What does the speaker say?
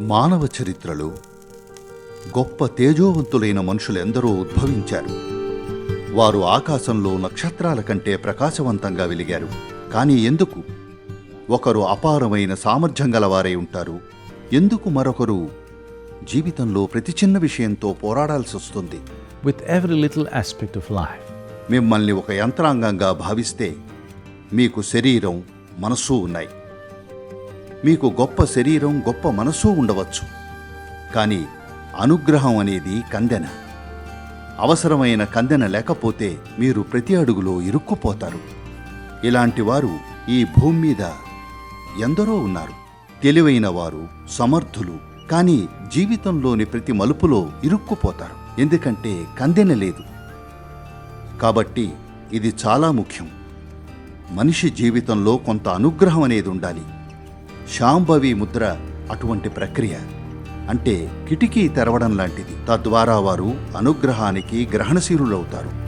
మానవ చరిత్రలో గొప్ప తేజోవంతులైన మనుషులెందరో ఉద్భవించారు. వారు ఆకాశంలో నక్షత్రాల కంటే ప్రకాశవంతంగా వెలిగారు. కానీ ఎందుకు? ఒకరు అపారమైన సామర్థ్యం గలవారై ఉంటారు. ఎందుకు మరొకరు జీవితంలో ప్రతి చిన్న విషయంతో పోరాడాల్సి వస్తుంది? With every little aspect of life. మిమ్మల్ని ఒక యంత్రాంగంగా భావిస్తే మీకు శరీరం మనస్సు ఉన్నాయి. మీకు గొప్ప శరీరం గొప్ప మనస్సు ఉండవచ్చు. కానీ అనుగ్రహం అనేది కందెన. అవసరమైన కందెన లేకపోతే మీరు ప్రతి అడుగులో ఇరుక్కుపోతారు. ఇలాంటి వారు ఈ భూమి మీద ఎందరో ఉన్నారు. తెలివైన వారు సమర్థులు కానీ జీవితంలోని ప్రతి మలుపులో ఇరుక్కుపోతారు. ఎందుకంటే కందెన లేదు. కాబట్టి ఇది చాలా ముఖ్యం. మనిషి జీవితంలో కొంత అనుగ్రహం అనేది ఉండాలి. శాంభవి ముద్ర అటువంటి ప్రక్రియ. అంటే కిటికీ తెరవడం లాంటిది. తద్వారా వారు అనుగ్రహానికి గ్రహణశీలులవుతారు.